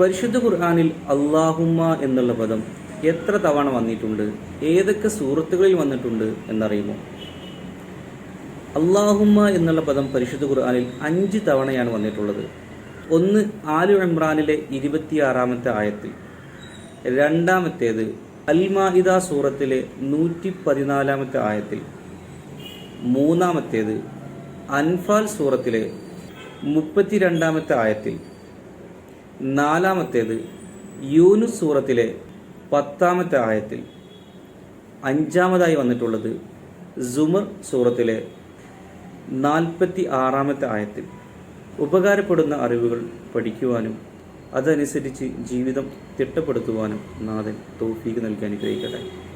പരിശുദ്ധ ഖുർആാനിൽ അള്ളാഹുമ്മ എന്നുള്ള പദം എത്ര തവണ വന്നിട്ടുണ്ട്? ഏതൊക്കെ സൂറത്തുകളിൽ വന്നിട്ടുണ്ട് എന്നറിയുമോ? അള്ളാഹുമ്മ എന്നുള്ള പദം പരിശുദ്ധ ഖുർആാനിൽ അഞ്ച് തവണയാണ് വന്നിട്ടുള്ളത്. ഒന്ന് ആലു ഇമ്രാനിലെ ഇരുപത്തിയാറാമത്തെ ആയത്തിൽ. രണ്ടാമത്തേത് അൽമാഹിദ സൂറത്തിലെ നൂറ്റി പതിനാലാമത്തെ ആയത്തിൽ. മൂന്നാമത്തേത് അൻഫാൽ സൂറത്തിലെ മുപ്പത്തിരണ്ടാമത്തെ ആയത്തിൽ. നാലാമത്തേത് യൂനുസ് സൂറത്തിലെ പത്താമത്തെ ആയത്തിൽ. അഞ്ചാമതായി വന്നിട്ടുള്ളത് സുമർ സൂറത്തിലെ നാൽപ്പത്തി ആറാമത്തെ ആയത്തിൽ. ഉപകാരപ്പെടുന്ന അറിവുകൾ പഠിക്കുവാനും അതനുസരിച്ച് ജീവിതം തിട്ടപ്പെടുത്തുവാനും നാഥൻ തോഫീക്ക് നൽകി അനുഗ്രഹിക്കട്ടെ.